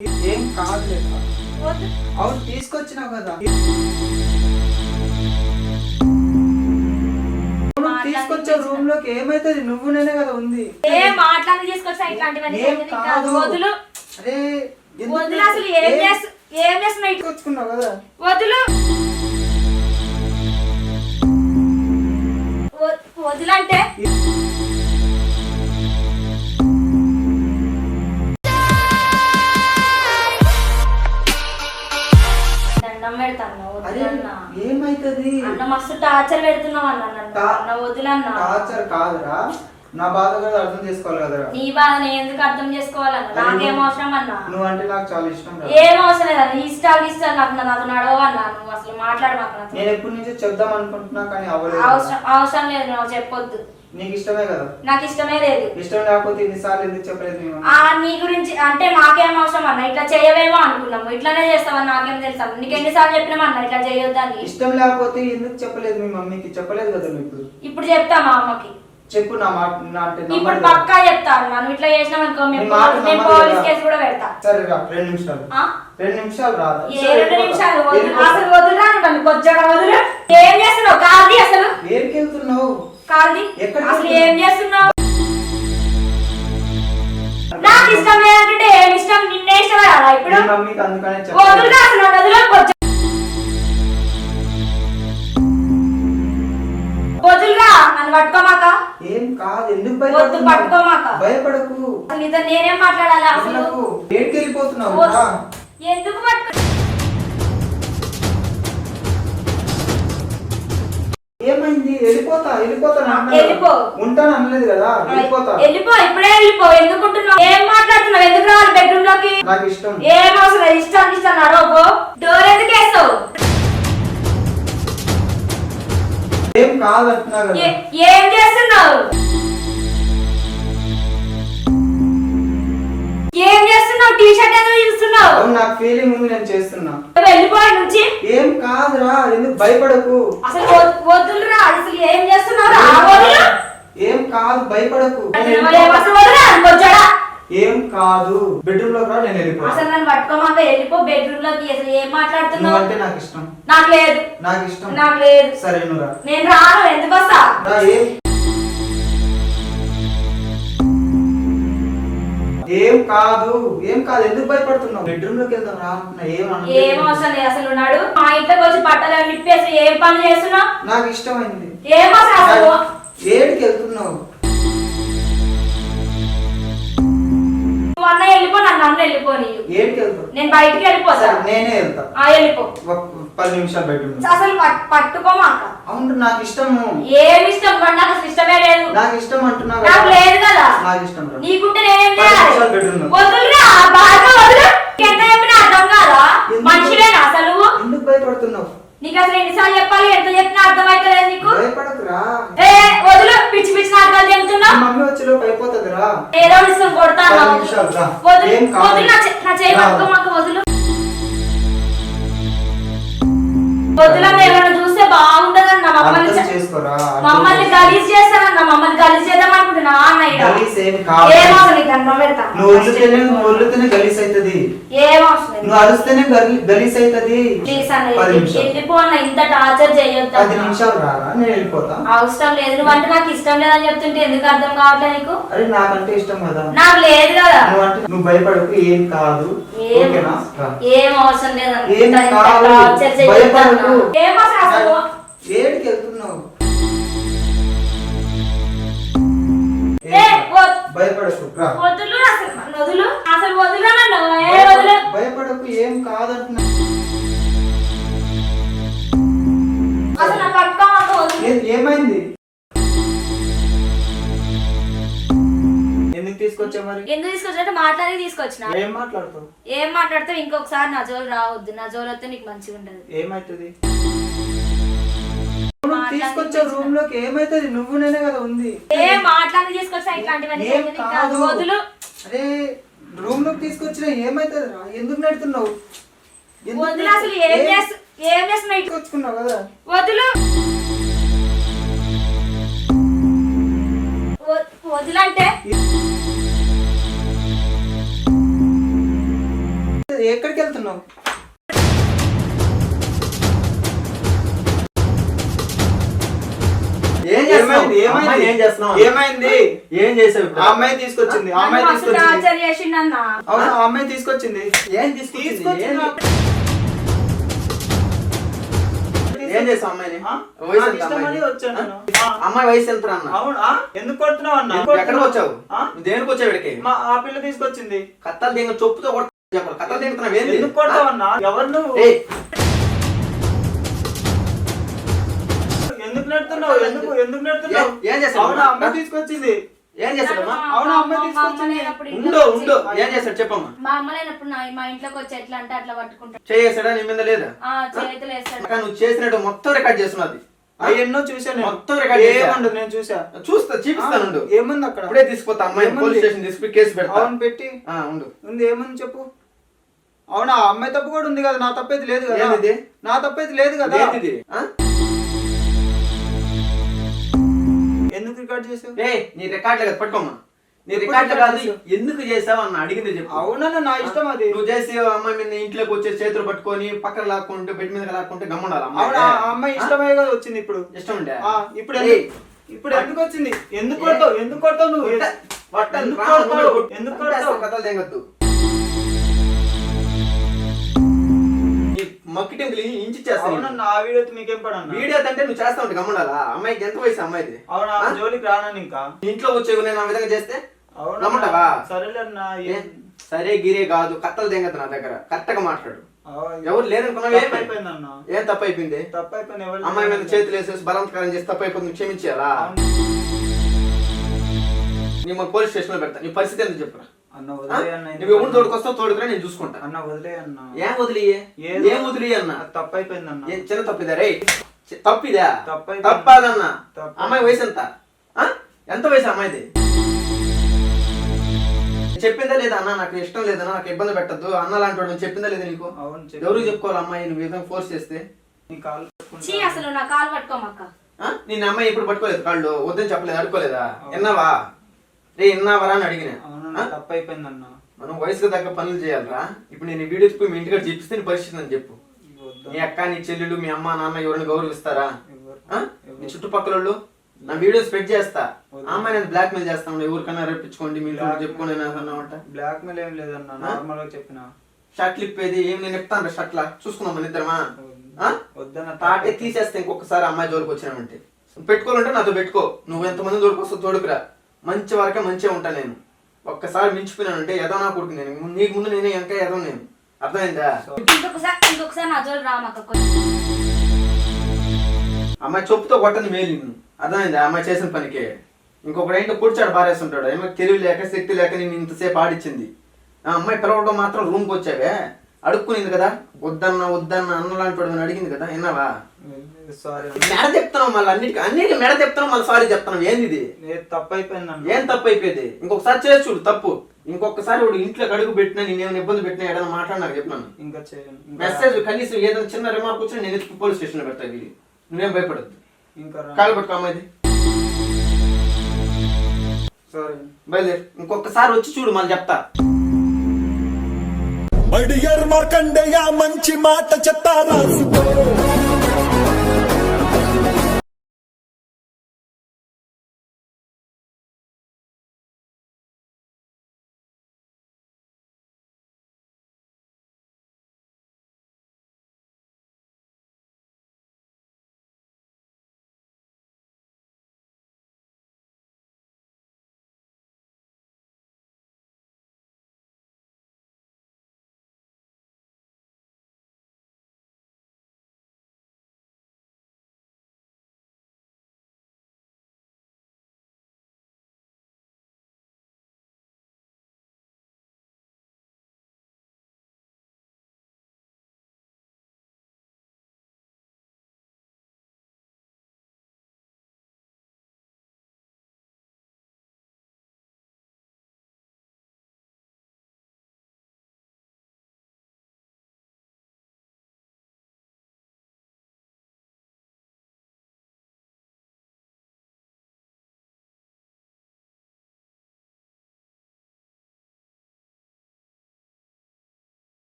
ఏం కాదు లేదా. అవును తీసుకొచ్చినావు కదా అవును, తీసుకొచ్చావు రూమ్లోకి ఏమైతుంది నువ్వు నేనే కదా ఉంది ఏ మాట్లాడి తీసుకొచ్చా ఇట్లాంటివన్నీ ఏం. కాదు. వదులు అరే ఎందుకు వదులు అసలు ఏం ఏం చేస్తు ఏం చేస్తున్నావు ఇటు? తీసుకొచ్చుకున్నావు కదా వదులు వ- వదులంటే ఏమైతుంది అన్న మస్తు టార్చర్ పెడుతున్నావు అన్న నన్ను. అన్న వదులన్నా టార్చర్ కాదురా. నా బాధ కూడా అర్థం చేసుకోవాలి కదరా. నీ బాధ నేను ఎందుకు అర్థం చేసుకోవాలన్న నాకేం అవసరం అన్నా? నువ్వు అంటే నాకు చాలా ఇష్టం ఏం అవసరం లేదన్న ఇష్టాలు ఇష్టాలు నాకు నాతో నడవన్నా నువ్వు అసలు మాట్లాడమాక. నేను ఎప్పటి నుంచో చెప్దాం అనుకుంటున్నా కానీ అవసరం అవసరం లేదు నువ్వు చెప్పొద్దు. నీకు ఇష్టమే కదా? నాకు ఇష్టమే లేదు. ఇష్టం లేకపోతే ఇన్నిసార్లు ఎందుకు చెప్పలేదు మేము ఆ నీ గురించి అంటే మాకేం అవసరం అన్న? ఇట్లా చేయవేమో అనుకున్నాము. ఇట్లానే చేస్తావని నాకేం తెలుసు అన్న? నీకు ఎన్నిసార్లు చెప్పినామన్న ఇట్లా చేయొద్దని ఇష్టం లేకపోతే ఎందుకు చెప్పలేదు మీ మమ్మీకి? చెప్పలేదు కదా నువ్వు ఇప్పుడు? ఇప్పుడు చెప్తా మా అమ్మకి. చెప్పు నా మాట నా అంటే ఇప్పుడు కదా. పక్కా చెప్తాను మనం ఇట్లా చేసినాం అనుకో మేము పోలీస్- కదా. కేసు కూడా పెడతా. సరే రా రెండు నిమిషాలు? రెండు నిమిషాలు రా. ఏ రెండు నిమిషాలు అసలు వదులురా నన్ను కొద్దిగా వదులు. ఏం చేస్తున్నావు? కాల్ది అసలు? ఏడికి వెళ్తున్నావు ఎక్కడికి అసలు? ఏం చేస్తున్నావు? నాకు ఇష్టం లేదంటే ఏం ఇష్టం? నిన్నే కదా ఇప్పుడు? మమ్మీకి అందుకనే అసలు నన్ను పట్టుకోమాక. ఏం కాదు ఎందుకు వద్దు, పట్టుకోమాక. భయపడకు. అసలు నేనేం మాట్లాడాలి? అసలు ఎందుకు వెళ్ళిపోతున్నావు. ఎందుకు పట్టుకో ఏమైంది? వెళ్ళిపోతా వెళ్ళిపోతా వెళ్ళిపో. ఉంటాను అనలేదు కదా వెళ్ళిపోతా. వెళ్ళిపో ఇప్పుడే వెళ్ళిపో. ఎందుకుంటున్నావు? ఏం మాట్లాడుతున్నావు? ఎందుకు రావాలి బెడ్రూమ్లోకి నాకు ఇష్టం. ఏం అవసరం. ఇష్టం ఇష్టం. నడవబో డోర్ ఎందుకు వేస్తావు ఏం కాదు అంటున్నా కదా. ఏ- చేస్తున్నావు? ఏం చేస్తున్నావు? టీ షర్ట్ ఎందుకు చూస్తున్నావు? నాకు ఫీలింగ్ ఉంది నేను చేస్తున్నా. వెళ్ళిపోయి నుంచి? ఏం కాదురా ఎందుకు భయపడకు. అసలు వద్- వద్దులురా అసలు ఏం చేస్తున్నావు వదులు ఏం కాదు భయపడకు. అసలు అనుకోవచ్చాడా? ఏం కాదు బెడ్రూమ్లోకి రా నేను వెళ్ళిపోతా. అసలు నన్ను పట్టుకోమాక వెళ్ళిపో బెడ్రూమ్లోకి అసలు ఏం మాట్లాడుతున్నావు? నువ్వంటే నాకు ఇష్టం. నాకు లేదు. నాకు ఇష్టం. నాకు లేదు. సరే నువ్వు నేను రాను ఎందుకు వస్తా ఏం ఏం కాదు ఏం కాదు ఎందుకు భయపడుతున్నావు? బెడ్రూమ్లోకి వెళ్దాం రా అంటున్నా ఏం. అవసరం లేదు అసలు నాడు మా ఇంట్లోకి వచ్చి బట్టలు నిప్పేసి ఏం పనులు చేస్తున్నావు? నాకు ఇష్టమైంది. ఏం అవసరం అసలు? ఏడికి వెళ్తున్నావు? నువ్వు అన్న వెళ్ళిపో నన్ను అన్న వెళ్ళిపో నీవు ఏడికి వెళ్తావు నేను బయటికి వెళ్ళిపోతా. సరే నేనే వెళ్తా. ఆ వెళ్ళిపో. ఒక పది నిమిషాలు ఉండు. అసలు పట్- పట్టుకోమాక. అవును నాకు ఇష్టము. ఏం ఇష్టం? మరి నాకు అసలు ఇష్టమే లేదు. నాకు ఇష్టం అంటున్నా నాకు కదా. నాకు ఇష్టం రా నీకుంటే నేనేం పది చేయాలి? నిమిషాలు బెడ్రూమ్లో. వదులురా బాగా వదులు. ఎంత చెప్పినా అర్థం కాదా? ఎందుకు? మనిషివేనా అసలు? ఎందుకు భయపడుతున్నావు? నీకు అసలు ఎన్నిసార్లు చెప్పాలి? ఎంత చెప్పినా అర్థమైతలేదు నీకు? భయపడకురా. ఏ వదులు. పిచ్చి పిచ్చి నాటకాలు చెబుతున్నావు మమ్మీ వచ్చేలోపు అయిపోతుంది రా ఏదో ఇష్టం కొడతాను. పది నిమిషాలు రా. వదులు. ఏం కాదు. వదులు నా చే- నా చేయి రా. పట్టుకోమాక వదులు. వదులన్న ఎవరైనా చూస్తే బాగుంటదన్న మమ్మల్ని అర్థం చ- చేసుకోరా? అర్థం మమ్మల్ని చేసుకో. గలీజ్ చేస్తారన్న మమ్మల్ని గలీజ్ చేద్దాం అనుకుంటున్నా అన్న ఈడ. గలీజ్ ఏమి కాదు. ఏం అవసరం నీకు దండం పెడతా నువ్వు వదిలితేనే నువ్వు వదిలితేనే గలీజ్ అవుతుంది లేదు. నువ్వు అరుస్తేనే గలీజ్ అవుతుంది ప్లీజ్ వెళ్ళిపో అన్న ఇంత టార్చర్ చేయొద్దు పది అన్న. నిమిషాలు రారా? నేను వెళ్ళిపోతా. అవసరం లేదు. నువ్వు అంటే నాకు ఇష్టం లేదని చెప్తుంటే ఎందుకు అర్థం కావట్లేదు నీకు? అరే నాకంటే ఇష్టం కదా. నాకు లేదు కదా. నువ్వు అంటే నువ్వు భయపడకు ఏం కాదు. ఏం అవసరం లేదన్న ఏం కాదు. భయపడకు. అవసరం? ఏడికి వెళ్తున్నావు ఏ, భయపడకు భయపడకు కాదంటున్నా. ఏమైంది? ఎందుకు తీసుకొచ్చా మరి? ఎందుకు మాట్లాడి తీసుకొచ్చిన. ఏం మాట్లాడుతావు? ఏం మాట్లాడితే ఇంకొకసారి నా జోలు రావద్దు. నా జోలు వస్తే నీకు మంచిగా ఉంటది. ఏమైతుంది? తీసుకొచ్చా రూమ్లోకి ఏమైతుంది? నువ్వు నేనే కదా ఉంది. ఏం మాట్లాడి తీసుకొచ్చా ఇట్లాంటివన్నీ? ఏం చేయదు ఇంకా. కాదు. వదులు. అరే రూమ్లోకి తీసుకొచ్చినా ఏమైతుంది రా? ఎందుకు నడుతున్నావు? వదులు అసలు ఏం చేస్తు ఏం చేస్తున్నావు? తీసుకొచ్చుకున్నావు కదా? వదులు. వదులు అంటే ఎక్కడికి వెళ్తున్నావు? ఏమైంది? ఏం చేస్తున్నావు? ఏమైంది? ఏం చేసావు అమ్మాయి తీసుకొచ్చింది. అమ్మాయి తీసుకొచ్చింది. అవును అమ్మాయి ఏం తీసుకొచ్చింది? ఏం- చేసావు అమ్మాయిని? అమ్మాయి వయసు ఎంత అన్న? అవునా ఎందుకు కొడుతున్నావు అన్న? ఎక్కడికి వచ్చావు? దేనికి వచ్చావు ఇక్కడికి? మా ఆ పిల్ల తీసుకొచ్చింది. కత్తలు దీని చొప్పుతో కొట్ట చెప్పాలి. కత్తలు ఎందుకు కొడతావు అన్న? ఎవరు నువ్వు? ఎందుకు నెడుతున్నావు ఎందుకు ఎందుకు నెడుతున్నావు ఏ- చేస్తావు? అవునా అమ్మాయి తీసుకొచ్చింది. ఏం చేస్తాడమ్మా అవునా, అమ్మ తీసుకొచ్చింది. ఉండు ఉండు. ఏం చేస్తాడు? చెప్పమ్మా. మా అమ్మ లేనప్పుడు నా మా ఇంట్లోకి వచ్చి ఎట్లా అంటే అట్లా పట్టుకుంటా. చేసాడా నీ మీద లేదా? ఆ చేతులు వేస్తాడు. నువ్వు చేసినట్టు మొత్తం రికార్డ్ చేస్తున్నది అవన్నో చూసాను. మొత్తం రికార్డ్. ఏముండదు నేను చూసా. చూస్తా చూపిస్తాను ఏముంది అక్కడ? ఇప్పుడే తీసుకుపోతా అమ్మాయి? పోలీస్ స్టేషన్ తీసుకుని కేసు పెడతా. అవును పెట్టి. ఆ, ఉండు. ఉంది ఏముంది చెప్పు. అవునా అమ్మాయి తప్పు కూడా ఉంది కదా నా తప్పైతే లేదు కదా? ఏందిది? నా తప్పైతే లేదు కదా? ఎందుకు రికార్డ్ చేసావు? ఏ నీ రికార్డులు కదా పట్టుకోమ్మా నీ రికార్డులు రికార్డ్ కాదు? ఎందుకు చేసావు అన్న అడిగింది చెప్పు. అవునా నా ఇష్టం అది. నువ్వు చేసి అమ్మాయి మీద ఇంట్లోకి వచ్చి చేతులు పట్టుకొని పక్కన లాక్కుంటే బెడ్ మీద లాక్కుంటే గమ్ముండాలి అవునా అమ్మాయి ఇష్టమే కదా వచ్చింది ఇప్పుడు. ఇష్టం ఉండే? ఇప్పుడు ఇప్పుడు ఎందుకు వచ్చింది? ఎందుకు కొడతావు? ఎందుకు కొడతావు నువ్వు? ఎందుకు కొడతావు? ఎందుకు కొడతావు? కథలు తెగొద్దు. మక్కిటింపులు ఇంచి చేస్తాను నా వీడియో మీకేం పడన్నా వీడియో అంటే నువ్వు చేస్తా ఉంటే గమ్ముండాలా అమ్మాయికి ఎంత వయసు అమ్మాయిది? అవునా? జోలికి రానని ఇంకా? ఇంట్లో వచ్చే నేను ఆ విధంగా చేస్తే? అవునా నమ్ముతావా? సరేలే అన్న ఏ, సరే గిరే కాదు కత్తలు తెగదు నా దగ్గర. కరెక్ట్గా మాట్లాడు ఎవరు లేరనుకున్నావు? ఏం అయిపోయింది అన్న. ఏం తప్పు అయిపోయింది తప్పు అయిపోయింది ఎవరు అమ్మాయి మీద చేతులు వేసేసి బలవంతకారం చేసి తప్పు అయిపోతుంది క్షమించాలా నీ మా పోలీస్ స్టేషన్లో పెడతా. నీ పరిస్థితి ఎంత చెప్పురా? అన్న? వదిలే అన్న నువ్వు ఎవరు తోడుకొస్తావు తోడుకురా నేను చూసుకుంటా. అన్న వదిలే అన్న. ఏం వదిలియే ఏదో- ఏం వదిలి అన్న? తప్పు అయిపోయింది అన్న. ఏం చిన్న తప్పిదా రే తప్పిదా. తప్పాదన్నా. తప్పు. అమ్మాయి వయసు ఎంత? ఆ? ఎంత వయసు అమ్మాయిది? చెప్పిందా లేదా అన్న? నాకు ఇష్టం లేదన్నా నాకు ఇబ్బంది పెట్టద్దు. అన్న లాంటి వాడు చెప్పిందా లేదా నీకు? అవును. ఎవరు చెప్పుకోవాలి అమ్మాయి? నువ్వు విధంగా ఫోర్స్ చేస్తే. నీ కాలు అసలు నా కాలు పట్టుకోమక్క. ఆ? నేను అమ్మాయి ఎప్పుడు పట్టుకోలేదు కాళ్ళు? వద్దని చెప్పలేదు అడుకోలేదా విన్నావా? రే విన్నావరా అని అడిగిన. తప్పు అయిపోయింది అన్న మనం వయసుకు తగ్గ పనులు చేయాలరా. ఇప్పుడు నేను ఈ వీడియో మీ ఇంటికి చూపిస్తే నీ పరిస్థితి అని చెప్పు. నీ అక్క నీ చెల్లెలు మీ అమ్మ నాన్న ఎవరిని గౌరవిస్తారా? ఆ? నీ చుట్టుపక్కల వాళ్ళు నా వీడియో స్ప్రెడ్ చేస్తా. ఆ అమ్మాయి నేను బ్లాక్ మెయిల్ చేస్తాను ఎవరికన్నా రేపించుకోండి మీ ఇంట్లో. చెప్పుకోండి అన్నమాట బ్లాక్ మెయిల్ ఏం లేదన్న నార్మల్గా చెప్పిన. షర్ట్ క్లిప్ ఏది? ఏం నేను చెప్తాను షర్ట్ లా చూసుకున్నాం మన ఇద్దరమా? ఆ? వద్దన్న తాటే తీసేస్తే ఇంకొకసారి అమ్మాయి జోలికి వచ్చినామంటే పెట్టుకోవాలంటే నాతో పెట్టుకో. నువ్వు ఎంతమంది జోలికి వస్తావు తోడుకురా మంచి వరకే మంచిగా ఉంటా నేను. ఒక్కసారి మించిపోయినానంటే ఏదో నా కొడుకు నేను. నీకు ముందు నేనే ఇంకా ఏదో నేను. అర్థమైందా? ఇంకొకసారి ఇంకొకసారి నా జోలు రామక్క కొంచెం అమ్మాయి చెప్పుతో కొట్టని మేలు నిన్ను. అర్థమైందా? అమ్మాయి చేసిన పనికి. ఇంకొకడు ఏంటో కూర్చాడు పారేస్తుంటాడు. ఏమో తెలివి లేక శక్తి లేక నేను ఇంతసేపు ఆడిచ్చింది. ఆ అమ్మాయి పిలవడం మాత్రం రూమ్కి వచ్చావే? అడుక్కునింది కదా? వద్దన్న వద్దన్న అన్న లాంటి వాడు అని అడిగింది కదా? విన్నావా? సారీ మెడ చెప్తున్నావు మళ్ళీ అన్నిటికీ అన్నిటికీ మెడ చెప్తున్నావు మళ్ళీ సారీ చెప్తున్నావు. ఏంది ఇది తప్పు అయిపోయింది ఏం తప్పు అయిపోయింది ఇంకొకసారి చేసి చూడు తప్పు. ఇంకొకసారి వాడు ఇంట్లోకి అడుగు పెట్టినా నేను ఏమైనా ఇబ్బంది పెట్టినా ఏదైనా మాట్లాడినారు చెప్పినాను ఇంకా చేయను. ఇంకా- మెసేజ్ కనీసం ఏదైనా చిన్న రిమార్క్ వచ్చినా నేను ఎత్తుకు పోలీస్ స్టేషన్లో పెడతా ఇది? నువ్వేం భయపడద్దు. ఇంకా. కాలు పట్టుకో అమ్మాయిది. సారీ. బయలుదేరి. ఇంకొకసారి వచ్చి చూడు మళ్ళీ చెప్తా. మడియర్ మార్కండేయ మంచి మాట చెప్తా రాసుకో